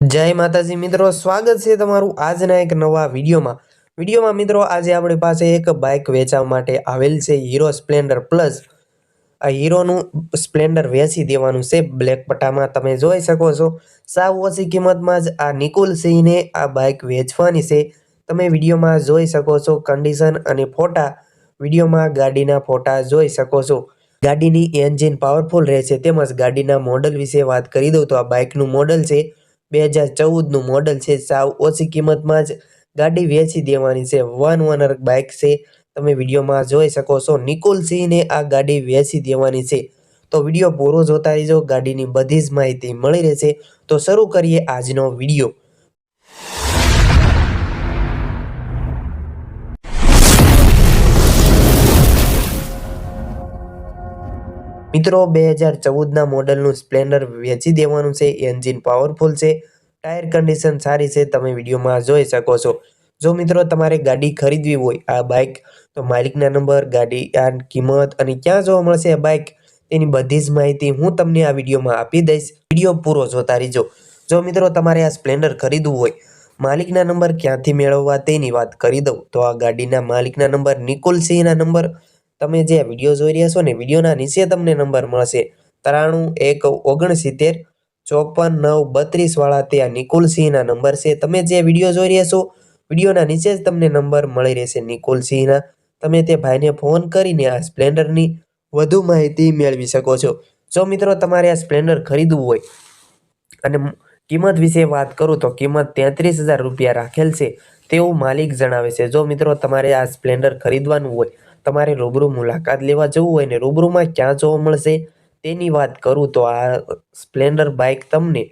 જય માતાજી મિત્રો, સ્વાગત છે તમારું આજના એક નવા વિડીયોમાં. વિડીયોમાં મિત્રો, આજે આપણી પાસે એક બાઇક વેચવા માટે આવેલ છે હીરો સ્પ્લેન્ડર પ્લસ આ હીરોનું સ્પ્લેન્ડર વેચી દેવાનું છે. બ્લેક પટ્ટામાં તમે જોઈ શકો છો. સાવ ઓછી કિંમતમાં જ આ નિકુલ સિંહને આ બાઇક વેચવાની છે. તમે વિડીયોમાં જોઈ શકો છો કન્ડિશન અને ફોટા. વિડીયોમાં ગાડીના ફોટા જોઈ શકો છો. ગાડીની એન્જિન પાવરફુલ રહેશે તેમજ ગાડીના મોડલ વિશે વાત કરી દઉં તો આ બાઇકનું મોડલ છે. બે હજાર ચૌદનું મોડલ છે. સાવ ઓછી કિંમતમાં જ ગાડી વેચી દેવાની છે. વન ઓનર બાઇક છે. તમે વિડીયોમાં જોઈ શકો છો, નિકુલ સિંહને આ ગાડી વેચી દેવાની છે. તો વીડિયો પૂરો જોતા રહીજો. ગાડીની બધી જ માહિતી મળી રહેશે. તો શરૂ કરીએ આજનો વીડિયો. મિત્રો, બે હજાર ચૌદના મોડલનું સ્પ્લેન્ડર વેચી દેવાનું છે. એન્જિન પાવરફુલ છે. ટાયર કન્ડિશન સારી છે. તમે વિડીયોમાં જોઈ શકો છો. જો મિત્રો, તમારે ગાડી ખરીદવી હોય, આ બાઇક તો માલિકના નંબર, ગાડી આ કિંમત અને ક્યાં જોવા મળશે આ બાઇક તેની બધી જ માહિતી હું તમને આ વિડીયોમાં આપી દઈશ. વીડિયો પૂરો જોતા રહીજો. જો મિત્રો, તમારે આ સ્પ્લેન્ડર ખરીદવું હોય, માલિકના નંબર ક્યાંથી મેળવવા તેની વાત કરી દઉં. તો આ ગાડીના માલિકના નંબર નિકુલ સિંહના નંબર તમે જે વીડિયો જોઈ રહ્યા છો ને, વિડીયોના નીચે તમને નંબર મળશે. ત્રાણું, એક, ઓગણસિત્તેર, ચોપન, નવ, બત્રીસ વાળા તે આ નિકુલ સિંહના નંબર છે. તમે જે વીડિયો જોઈ રહ્યા છો, વિડીયોના નીચે જ તમને નંબર મળી રહેશે નિકુલ સિંહના તમે તે ભાઈને ફોન કરીને આ સ્પ્લેન્ડરની વધુ માહિતી મેળવી શકો છો. જો મિત્રો તમારે આ સ્પ્લેન્ડર ખરીદવું હોય અને કિંમત વિશે વાત કરું તો કિંમત તેત્રીસ હજાર રૂપિયા રાખેલ છે, તેવું માલિક જણાવે છે. જો મિત્રો તમારે આ સ્પ્લેન્ડર ખરીદવાનું હોય તમારે રૂબરૂ મુલાકાત લેવા જવું હોય ને રૂબરૂમાં ક્યાં જોવા મળશે તેની વાત કરું તો આ સ્પ્લેન્ડર બાઇક તમને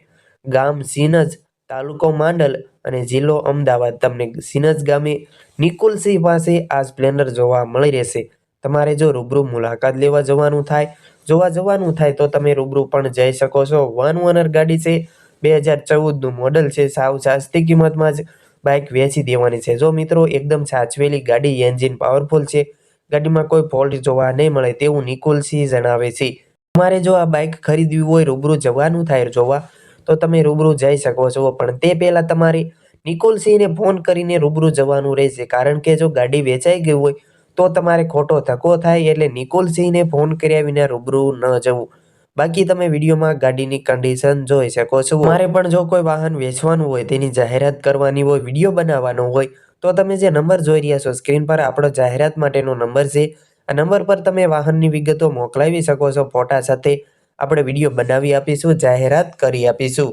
ગામ સિનજ તાલુકો માંડલ અને જિલ્લો અમદાવાદ તમને સિનજ ગામે નિકુલસિંહ પાસે આ સ્પ્લેન્ડર જોવા મળી રહેશે. તમારે જો રૂબરૂ મુલાકાત લેવા જવાનું થાય, જોવા જવાનું થાય તો તમે રૂબરૂ પણ જઈ શકો છો. વન ઓનર ગાડી છે, બે હજાર ચૌદનું મોડલ છે, સાવ સસ્તી કિંમતમાં જ બાઇક વેચી દેવાની છે. જો મિત્રો, એકદમ સાચવેલી ગાડી એન્જિન પાવરફુલ છે. ગાડીમાં કોઈ ફોલ્ટ જોવા નહીં મળે તેવું નિકુલસિંહ જણાવે છે. તમારે જો આ બાઇક ખરીદવી હોય, રૂબરૂ જવાનું થાય જોવા, તો તમે રૂબરૂ જઈ શકો છો. પણ તે પહેલાં તમારે નિકુલસિંહને ફોન કરીને રૂબરૂ જવાનું રહેશે. કારણ કે જો ગાડી વેચાઈ ગઈ હોય, તો તમારે ખોટો ધક્કો થાય એટલે નિકુલસિંહને ફોન કર્યા વિના રૂબરૂ ન જવું. બાકી તમે વિડીયોમાં ગાડીની કન્ડિશન જોઈ શકો છો. મારે પણ જો કોઈ વાહન વેચવાનું હોય, તેની જાહેરાત કરવાની હોય, વીડિયો બનાવવાનો હોય તો તમે જે નંબર જોઈ રહ્યા છો, સ્ક્રીન પર આપણો જાહેરાત માટેનો નંબર છે. આ નંબર પર તમે વાહનની વિગતો મોકલાવી શકો છો. ફોટા સાથે આપણે વીડિયો બનાવી આપીશું, જાહેરાત કરી આપીશું.